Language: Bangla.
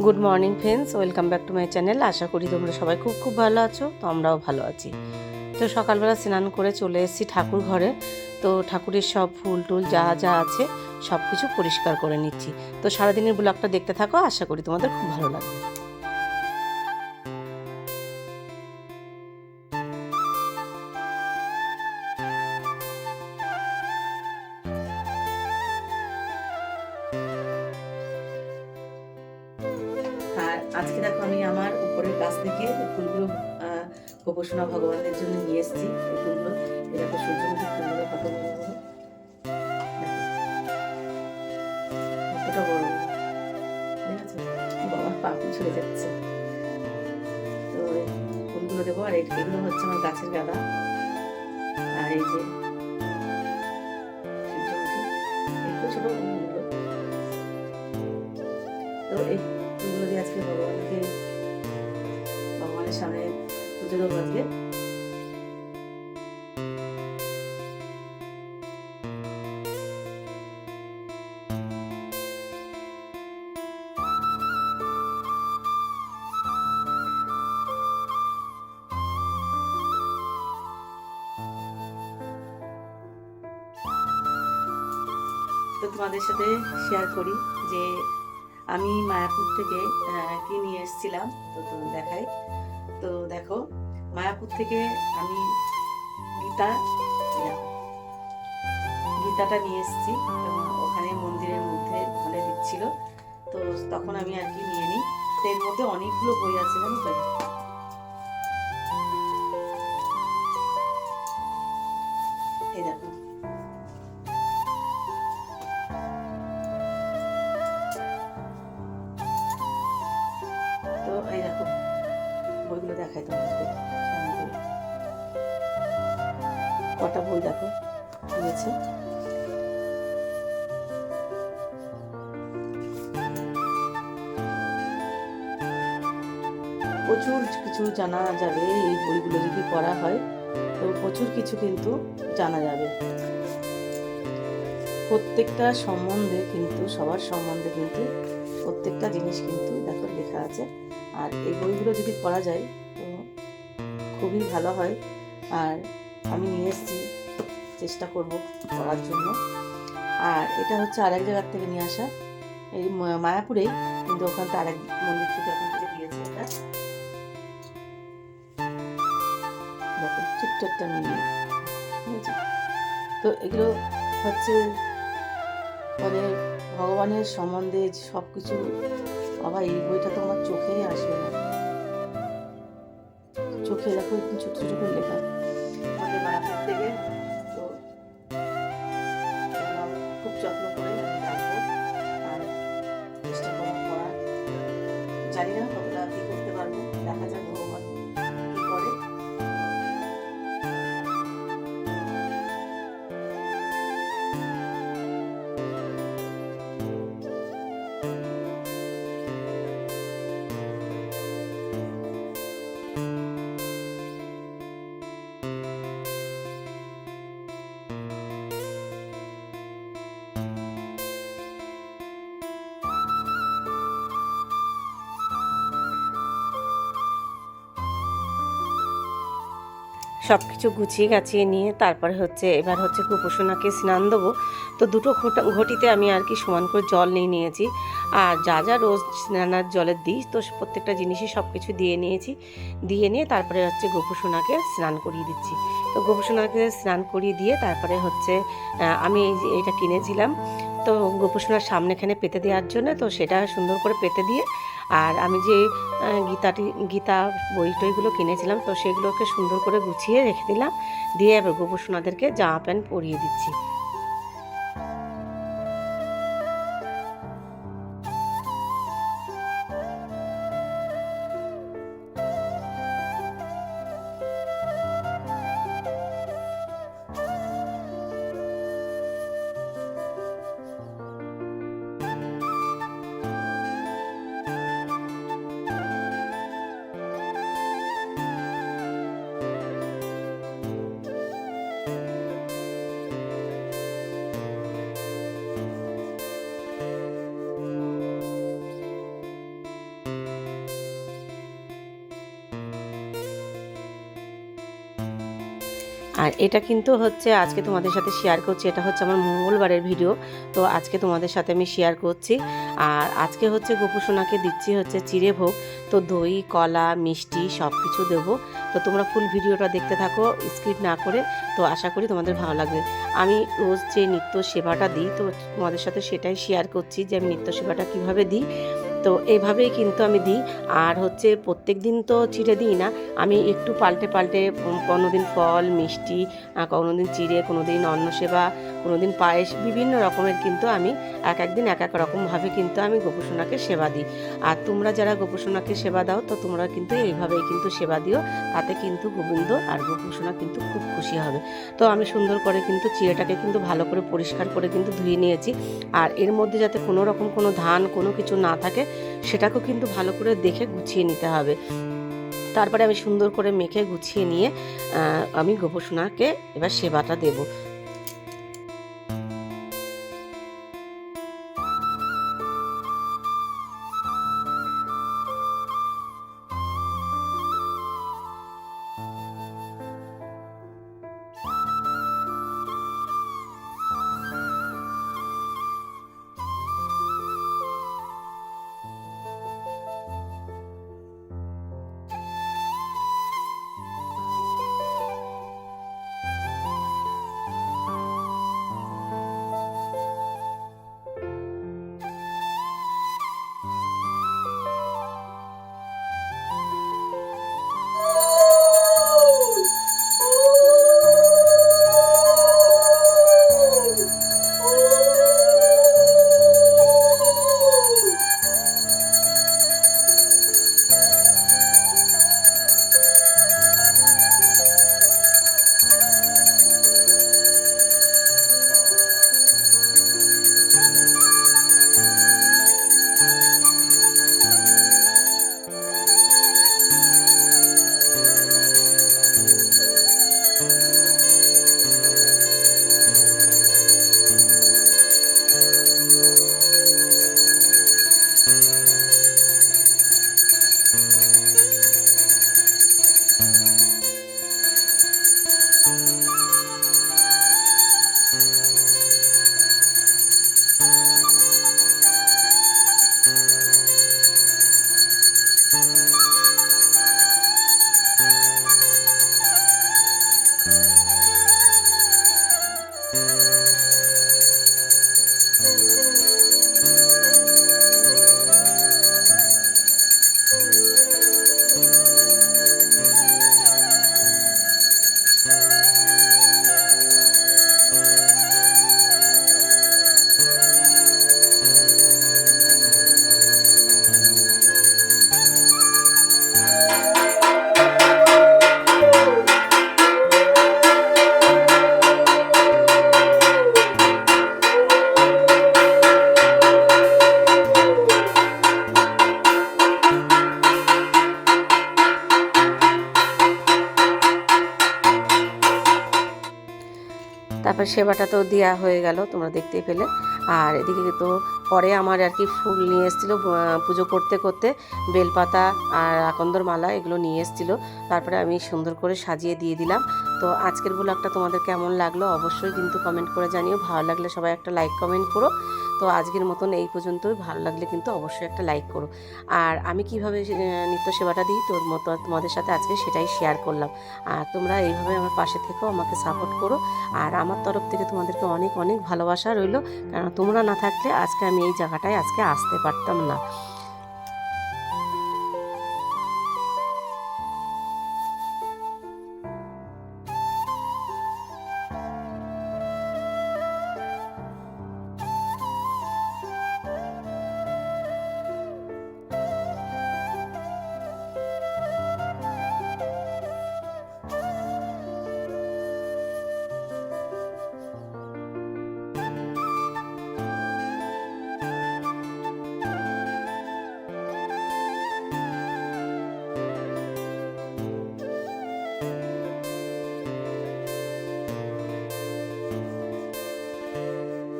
Good morning friends welcome back to my channel আশা করি তোমরা সবাই খুব খুব ভালো আছো তো আমরাও ভালো আছি। তো সকালবেলা স্নান করে চলে এসেছি ঠাকুর ঘরে। তো ঠাকুরের সব ফুল টুল যা যা আছে সব কিছু পরিষ্কার করে নিচ্ছি। তো সারাদিনের ব্লগটা দেখতে থাকো, আশা করি তোমাদের খুব ভালো লাগবে। থেকে ফুলগুলো গোপোষণা ভগবানের জন্য নিয়ে এসেছি ফুলগুলো। দেখো সূর্যমুখী ফুলগুলো কত বড় বড়। কতটা বড়। যাচ্ছে। তো ফুলগুলো দেবো, আর এগুলো হচ্ছে আমার গাছের গাদা। আর এই যে ছোট তো এই ফুলগুলো দিয়ে আজকে ভগবানকে আজকে। তো তোমাদের সাথে শেয়ার করি যে আমি মায়াপুর থেকে কি নিয়ে এসেছিলাম, তো তো দেখাই। মায়াপুর থেকে আমি গীতা গীতাটা নিয়ে এসেছি ওখানে মন্দিরের মধ্যে ওখানে দিচ্ছিল। তো তখন আমি আর কি নিয়ে নিই। তো এর মধ্যে অনেকগুলো বই আছে, জানো তো? এই দেখো। প্রচুর কিছু জানা যাবে এই বইগুলো যদি পড়া হয়, তো প্রচুর কিছু কিন্তু জানা যাবে। প্রত্যেকটা সম্বন্ধে কিন্তু, সবার সম্বন্ধে কিন্তু, প্রত্যেকটা জিনিস কিন্তু দেখো লেখা আছে। আর এই বইগুলো যদি পড়া যায়, তো খুবই ভালো হয়। আর আমি নিয়ে এসেছি, চেষ্টা করব পড়ার জন্য। আর এটা হচ্ছে আরেক জায়গার থেকে নিয়ে আসা। এই মায়াপুরেই কিন্তু ওখান থেকে আরেক মন্দির থেকে ছোট্ট মিলিয়ে তো এগুলো হচ্ছে মানে ভগবানের সম্বন্ধে সব কিছু বাবা এই বইটা তো আমার চোখেই আসবে না। চোখে দেখো ছোট ছোট করে লেখা। সব কিছু গুছিয়ে গাছিয়ে নিয়ে তারপরে হচ্ছে, এবার হচ্ছে কুপোষণাকে স্নান দেবো। তো দুটো ঘটা- ঘটিতে আমি আর কি সমান করে জল নিয়ে নিয়েছি। আর যা যা রোজ স্নানার জলের দিই, তো প্রত্যেকটা জিনিসই সব কিছু দিয়ে নিয়েছি। দিয়ে নিয়ে তারপরে হচ্ছে গোপুসোনাকে স্নান করিয়ে দিচ্ছি। তো গোপুসোনাকে স্নান করিয়ে দিয়ে তারপরে হচ্ছে আমি এটা কিনেছিলাম। তো গোপুসোনার সামনেখানে পেতে দেওয়ার জন্য, তো সেটা সুন্দর করে পেতে দিয়ে আর আমি যে গীতাটি, গীতা বই টইগুলো কিনেছিলাম, তো সেগুলোকে সুন্দর করে গুছিয়ে রেখে দিলাম। দিয়ে এবার গোপুসোনাদেরকে জামা প্যান্ট পরিয়ে দিচ্ছি। আর এটা কিন্তু হচ্ছে আজকে তোমাদের সাথে শেয়ার করছি। এটা হচ্ছে আমার মঙ্গলবারের ভিডিও তো আজকে তোমাদের সাথে আমি শেয়ার করছি। আর আজকে হচ্ছে গোপুসোনাকে দিচ্ছি হচ্ছে চিড়ে ভোগ, তো দই, কলা, মিষ্টি সব কিছু দেবো। তো তোমরা ফুল ভিডিওটা দেখতে থাকো স্কিপ না করে, তো আশা করি তোমাদের ভালো লাগবে। আমি রোজ যে নিত্য সেবাটা দিই, তো তোমাদের সাথে সেটাই শেয়ার করছি যে আমি নিত্য সেবাটা কীভাবে দিই। তো এইভাবেই কিন্তু আমি দিই। আর হচ্ছে প্রত্যেক দিন তো চিড়ে দিই না। আমি একটু পাল্টে পাল্টে কোনো দিন ফল, মিষ্টি কোনো দিন চিড়ে কোনো দিন অন্ন সেবা কোনো দিন পায়েস, বিভিন্ন রকমের কিন্তু আমি এক এক দিন এক এক রকমভাবে কিন্তু আমি গোপুসোনাকে সেবা দিই। আর তোমরা যারা গোপুসোনাকে সেবা দাও, তো তোমরা কিন্তু এইভাবেই কিন্তু সেবা দিও। তাতে কিন্তু গোবিন্দ আর গোপুসোনা কিন্তু খুব খুশি হবে। তো আমি সুন্দর করে কিন্তু চিড়েটাকে কিন্তু ভালো করে পরিষ্কার করে কিন্তু ধুয়ে নিয়েছি। আর এর মধ্যে যাতে কোনো রকম কোনো ধান কোনো কিছু না থাকে সেটাকেও কিন্তু ভালো করে দেখে গুছিয়ে নিতে হবে। তারপরে আমি সুন্দর করে মেখে গুছিয়ে নিয়ে আমি গোপসোনাকে এবার সেবাটা দেব। সেবাটা তো দেওয়া হয়ে গেল, তোমরা দেখতে পেলে। আর এদিকে তো পরে আমার আর কি ফুল নিয়ে এসেছিল পুজো করতে করতে। বেলপাতা আর আকন্দর মালা এগুলো নিয়ে এসেছিল। তারপরে আমি সুন্দর করে সাজিয়ে দিয়ে দিলাম। তো আজকের ব্লগটা তোমাদের কেমন লাগল অবশ্যই কিন্তু কমেন্ট করে জানিও। ভালো লাগলে সবাই একটা লাইক কমেন্ট করো। তো আজকের মতন এই পর্যন্তই। ভালো লাগলে কিন্তু অবশ্যই একটা লাইক করো। আর আমি কীভাবে নিত্য সেবাটা দিই তোর মতো, তোমাদের সাথে আজকে সেটাই শেয়ার করলাম। আর তোমরা এইভাবে আমার পাশে থেকেও আমাকে সাপোর্ট করো। আর আমার তরফ থেকে তোমাদেরকে অনেক অনেক ভালোবাসা রইল। কারণ তোমরা না থাকলে আজকে আমি এই জায়গাটায় আজকে আসতে পারতাম না।